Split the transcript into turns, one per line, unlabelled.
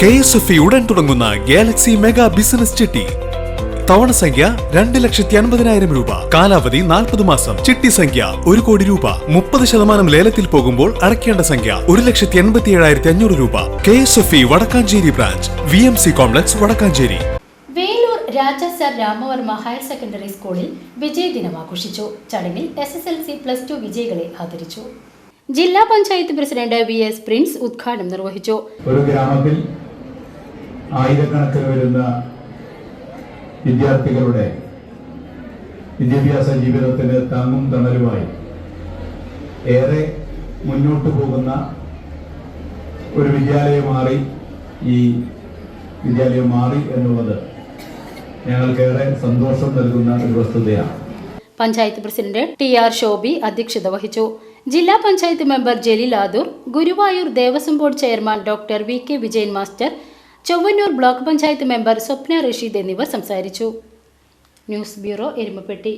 K S F E ഉടൻ തുടങ്ങുന്ന Galaxy mega business ചിട്ടി. തവണ സംഖ്യ രണ്ട് ലക്ഷത്തി അൻപതിനായിരം രൂപ. കാലാവധി നാൽപ്പത് മാസം. ചിട്ടി സംഖ്യ ഒരു കോടി രൂപ. മുപ്പത് ശതമാനം ലേലത്തിൽ പോകുമ്പോൾ അടയ്ക്കേണ്ട സംഖ്യ ഒരു ലക്ഷത്തി എൺപത്തി ഏഴായിരത്തി അഞ്ഞൂറ് രൂപ. K S F E Vadakkanchery branch. V M C complex Vadakkanchery.
Velur Raja sir Ramavarma higher secondary സ്കൂളിൽ വിജയ ദിനം ആഘോഷിച്ചു. ചടങ്ങിൽ S S L C plus two വിജയികളെ ആദരിച്ചു. ജില്ലാ panchayat president V S Prince ഉദ്ഘാടനം നിർവഹിച്ചു.
ഒരു ഗ്രാമത്തിൽ ആയിരക്കണക്കിന് വരുന്ന വിദ്യാർത്ഥികളുടെ വിദ്യാഭ്യാസ ജീവിതത്തിന് താങ്ങും തണലുമായി ഏറെ മുന്നോട്ട് പോകുന്ന ഒരു വിദ്യാലയം മാറി. ഈ വിദ്യാലയം മാറി എന്നുള്ളത് ഞങ്ങൾക്കേറെ സന്തോഷം നൽകുന്ന ഒരു വസ്തുതയാണ്.
Panchayat president T R Shobi അധ്യക്ഷത വഹിച്ചു. ജില്ലാ panchayat member Jaleel Adur Guruvayur Devaswom board chairman doctor V K Vijayan master Chowannur block panchayat member Swapna Rasheed എന്നിവർ സംസാരിച്ചു. News bureau Erumapetty.